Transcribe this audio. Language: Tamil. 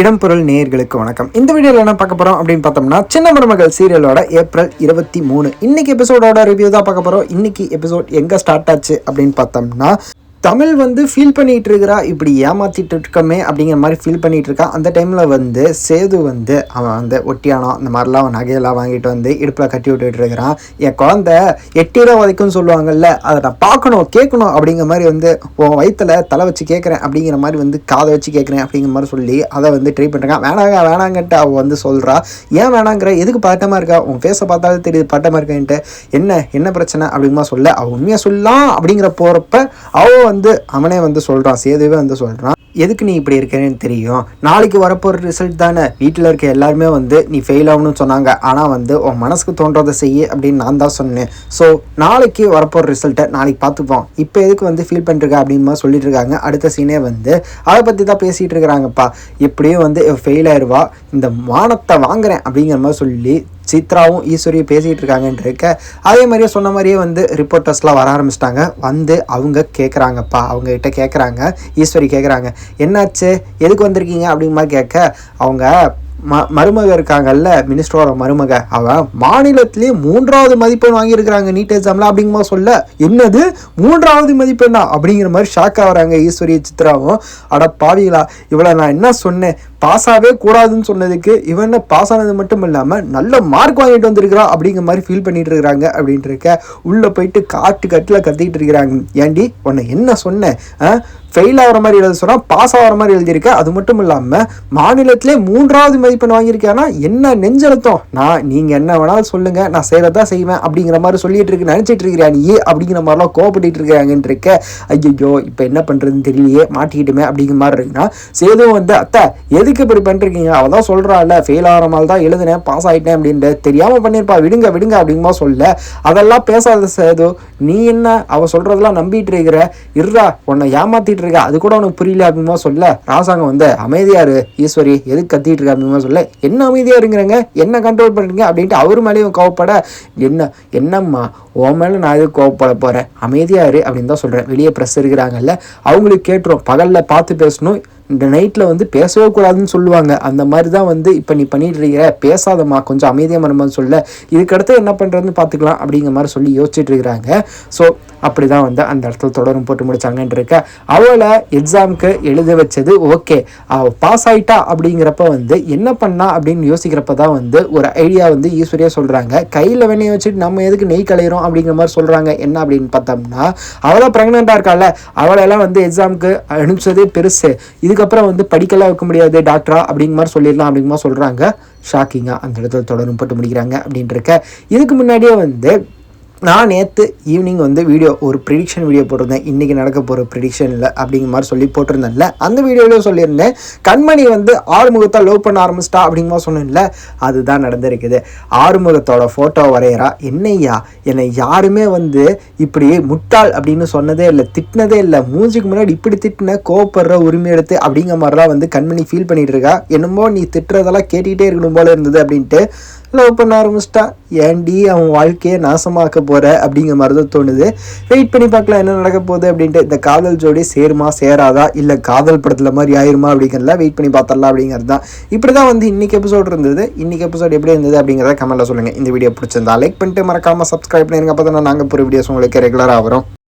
இடம்பொருள் நேயர்களுக்கு வணக்கம். இந்த வீடியோவில் என்ன பார்க்க போகிறோம் அப்படின்னு பார்த்தோம்னா சின்ன மருமகள் சீரியலோட ஏப்ரல் இருபத்தி மூணு. இன்னைக்கு எபிசோடோட ரிவ்யூ தான் பார்க்க போகிறோம் இன்னைக்கு எபிசோட் எங்கே ஸ்டார்ட் ஆச்சு அப்படின்னு பார்த்தோம்னா தமிழ் வந்து ஃபீல் பண்ணிகிட்டு இருக்கிறா இப்படி ஏமாற்றிட்டு இருக்கமே அப்படிங்கிற மாதிரி ஃபீல் பண்ணிகிட்டு இருக்கா அந்த டைமில் வந்து சேது வந்து அவன் வந்து ஒட்டியானம் அந்த மாதிரிலாம் அவன் நகையெல்லாம் வாங்கிட்டு வந்து இடுப்பில் கட்டி விட்டுட்டு இருக்கிறான் என் குழந்த எட்டிர வதைக்கும்னு சொல்லுவாங்கல்ல அதை நான் பார்க்கணும் கேட்கணும் அப்படிங்கிற மாதிரி வந்து உன் வயிற்றில் தலை வச்சு கேட்குறேன் அப்படிங்கிற மாதிரி வந்து காதை வச்சு கேட்குறேன் அப்படிங்கிற மாதிரி சொல்லி அதை வந்து ட்ரை பண்ணுறான் வேணாங்க வேணாங்கன்ட்டு அவள் வந்து சொல்கிறா ஏன் வேணாங்கிற? எதுக்கு பட்டமாக இருக்கா? உன் ஃபேஸை பார்த்தாலே தெரியுது பட்டமாக இருக்கேன்ட்டு. என்ன? என்ன பிரச்சனை? அப்படிங்கமா சொல்ல. அவள் உண்மையாக சொல்லலாம் அப்படிங்கிற போகிறப்ப அவள் வந்து அவனே வந்து சொல்கிறான் சேதுவே வந்து சொல்கிறான் எதுக்கு நீ இப்படி இருக்கிறேன்னு தெரியும். நாளைக்கு வரப்போகிற ரிசல்ட் தானே. வீட்டில் இருக்க எல்லாருமே வந்து நீ ஃபெயில் ஆகணும்னு சொன்னாங்க. ஆனால் வந்து உன் மனசுக்கு தோன்றதை செய்ய அப்படின்னு நான் தான் சொன்னேன். ஸோ நாளைக்கு வரப்போகிற ரிசல்ட்டை நாளைக்கு பார்த்துப்போம். இப்போ எதுக்கு வந்து ஃபீல் பண்ணிருக்க அப்படின்னு சொல்லிட்டு இருக்காங்க. அடுத்த சீனே வந்து அதை பற்றி தான் பேசிகிட்டு இருக்கிறாங்கப்பா. எப்படியும் வந்து ஃபெயில் ஆயிடுவா இந்த மானத்தை வாங்குறேன் அப்படிங்கிற மாதிரி சொல்லி சித்ராவும் ஈஸ்வரியும் பேசிகிட்டு இருக்காங்கன்னு இருக்க அதே மாதிரியே சொன்ன மாதிரியே வந்து ரிப்போர்ட்டர்ஸ்லாம் வர ஆரம்பிச்சிட்டாங்க. வந்து அவங்க கேட்குறாங்கப்பா அவங்க கிட்ட கேட்குறாங்க ஈஸ்வரி கேட்குறாங்க என்னாச்சு? எதுக்கு வந்திருக்கீங்க? அப்படிங்கிற மாதிரி கேட்க அவங்க ம மருமக இருக்காங்கல்ல மினிஸ்டரோட மருமக. அவன் மாநிலத்திலேயே மூன்றாவது மதிப்பெண் வாங்கியிருக்கிறாங்க நீட் எக்ஸாமில் அப்படிங்குமா சொல்ல என்னது? மூன்றாவது மதிப்பெண்ணா? அப்படிங்கிற மாதிரி ஷாக் ஆகிறாங்க ஈஸ்வரி சித்ராவும். அட பாவிகளா இவளை நான் என்ன சொன்னேன்? பாஸாகவே கூடாதுன்னு சொன்னதுக்கு இவன் பாஸ் ஆனது மட்டும் இல்லாமல் நல்ல மார்க் வாங்கிட்டு வந்திருக்கிறா அப்படிங்கிற மாதிரி ஃபீல் பண்ணிட்டு இருக்கிறாங்க அப்படின்ட்டு இருக்க. உள்ளே போயிட்டு காட்டு கட்டில் கத்திக்கிட்டு இருக்கிறாங்க. ஏண்டி உன்னை என்ன சொன்னேன்? ஃபெயில் ஆகிற மாதிரி எழுத சொன்னால் பாஸ் ஆகிற மாதிரி எழுதியிருக்க. அது மட்டும் இல்லாமல் மாநிலத்திலே மூன்றாவது மதிப்பெண் வாங்கியிருக்கேன்னா என்ன நெஞ்செழுத்தம் நான் நீங்கள் என்ன வேணாலும் சொல்லுங்கள் நான் செய்கிறதா செய்வேன் அப்படிங்கிற மாதிரி சொல்லிட்டு இருக்கு நினச்சிட்டு இருக்கிறேன் நீ? அப்படிங்கிற மாதிரிலாம் கோபப்பட்டு இருக்கிறாங்கன்னு இருக்க ஐயோ இப்போ என்ன பண்ணுறதுன்னு தெரியலையே மாட்டிக்கிட்டுமே அப்படிங்கிற மாதிரி இருக்குன்னா சேதுவும் வந்து அத்தை எதுக்கு இப்படி பண்ணிருக்கீங்க அவள் தான் சொல்கிறாள் ஃபெயில் ஆகிற மாதிரி தான் எழுதுனேன் பாஸ் ஆகிட்டேன் அப்படின்ட்டு. தெரியாமல் பண்ணியிருப்பா விடுங்க விடுங்க அப்படிங்கமா சொல்ல அதெல்லாம் பேசாத சேது நீ என்ன அவள் சொல்கிறதெல்லாம் நம்பிட்டு இருக்கிற? இருறா உன்னை ஏமாத்திட்டு இருக்க அது கூட உனக்கு புரியல அப்படிமா சொல்ல? ராசாங்கம் வந்து அமைதியா இரு ஈஸ்வரி எதுக்கு கத்திட்டு இருக்க அப்படிமா சொல்ல? என்ன அமைதியா இருங்கிறங்க? என்ன கண்ட்ரோல் பண்ணுறீங்க அப்படின்ட்டு அவர் மேலேயும் கோவப்பட என்ன என்னம்மா? உன் மேலே நான் எதுக்கு கோவப்பட போகிறேன் அமைதியா இரு அப்படின்னு தான் சொல்கிறேன் வெளியே ப்ரெஸ் இருக்கிறாங்கல்ல அவங்களுக்கு கேட்டுரும். பகலில் பார்த்து பேசணும். இந்த நைட்டில் வந்து பேசவே கூடாதுன்னு சொல்லுவாங்க. அந்த மாதிரி தான் வந்து இப்போ நீ பண்ணிட்டு இருக்கிற பேசாதம்மா. கொஞ்சம் அமைதியாக மனமான்னு சொல்ல. இதுக்கடுத்து என்ன பண்ணுறதுன்னு பார்த்துக்கலாம் அப்படிங்கிற மாதிரி சொல்லி யோசிச்சுட்டு இருக்கிறாங்க. ஸோ அப்படி தான் வந்து அந்த இடத்துல தொடரும் போட்டு முடிச்சாங்கன்னு இருக்க. அவளை எக்ஸாமுக்கு எழுத வச்சது ஓகே அவள் பாஸ் ஆயிட்டா அப்படிங்கிறப்ப வந்து என்ன பண்ணா அப்படின்னு யோசிக்கிறப்ப தான் வந்து ஒரு ஐடியா வந்து ஈஸ்வரியாக சொல்கிறாங்க கையில் வெண்ணையை வச்சுட்டு நம்ம எதுக்கு நெய் கலையிறோம் அப்படிங்கிற மாதிரி சொல்கிறாங்க என்ன அப்படின்னு பார்த்தோம்னா அவள் ப்ரெக்னெண்ட்டாக இருக்காள் அவளெல்லாம் வந்து எக்ஸாமுக்கு அனுப்பிச்சதே பெருசு. இதுக்கு இதுக்கப்புறம் வந்து படிக்கலாம் வைக்க முடியாது டாக்டரா அப்படிங்கிற மாதிரி சொல்லிடலாம் அப்படிங்கிற மாதிரி சொல்கிறாங்க ஷாக்கிங்காக அந்த இடத்துல தொடரும் போட்டு முடிக்கிறாங்க அப்படின்ட்டு இருக்க. இதுக்கு முன்னாடியே வந்து நான் நேற்று ஈவினிங் வந்து வீடியோ ஒரு ப்ரிடிக்ஷன் வீடியோ போட்டிருந்தேன். இன்றைக்கி நடக்க போகிற ப்ரிடிக்ஷனில் அப்படிங்கிற மாதிரி சொல்லி போட்டிருந்தேன்ல. அந்த வீடியோவிலும் சொல்லியிருந்தேன். கண்மணி வந்து ஆறுமுகத்தை லவ் பண்ண ஆரம்பிச்சிட்டா அப்படிங்கிற சொன்னேன்ல. அதுதான் நடந்திருக்குது. ஆறுமுகத்தோட ஃபோட்டோ வரைகிறா என்னையா என்னை யாருமே வந்து இப்படி முட்டாள் அப்படின்னு சொன்னதே இல்லை திட்டினதே இல்லை. மூஞ்சிக்கு முன்னாடி இப்படி திட்டின கோவப்படுற உரிமை எடுத்து அப்படிங்கிற மாதிரிலாம் வந்து கண்மணி ஃபீல் பண்ணிகிட்டு இருக்கா. என்னமோ நீ திட்டுறதெல்லாம் கேட்டுக்கிட்டே இருக்கணும் போல இருந்தது அப்படின்ட்டு லவ் பண்ண ஆரம்பிச்சிட்டா. ஏன்டி அவன் வாழ்க்கையை நாசமாக்க போகிற அப்படிங்கிற மாதிரி தான் தோணுது. வெயிட் பண்ணி பார்க்கலாம் என்ன நடக்க போகுது அப்படின்ட்டு. இந்த காதல் ஜோடி சேருமா சேராதா? இல்லை காதல் படத்தில் மாதிரி ஆயிருமா அப்படிங்கிறதுலாம் வெயிட் பண்ணி பார்த்தரலாம் அப்படிங்கிறது தான் இப்படி தான் வந்து இன்றைக்கி எபிசோட் இருந்தது. இன்றைக்கி எபிசோட் எப்படி இருந்தது அப்படிங்கிறத கமெண்ட்டில் சொல்லுங்கள் இந்த வீடியோ பிடிச்சிருந்தா லைக் பண்ணிட்டு மறக்காமல் சப்ஸ்கிரைப் பண்ணிருங்க. அப்போ தான் நாங்கள் போகிற வீடியோஸ் உங்களுக்கு ரெகுலராக வரும்.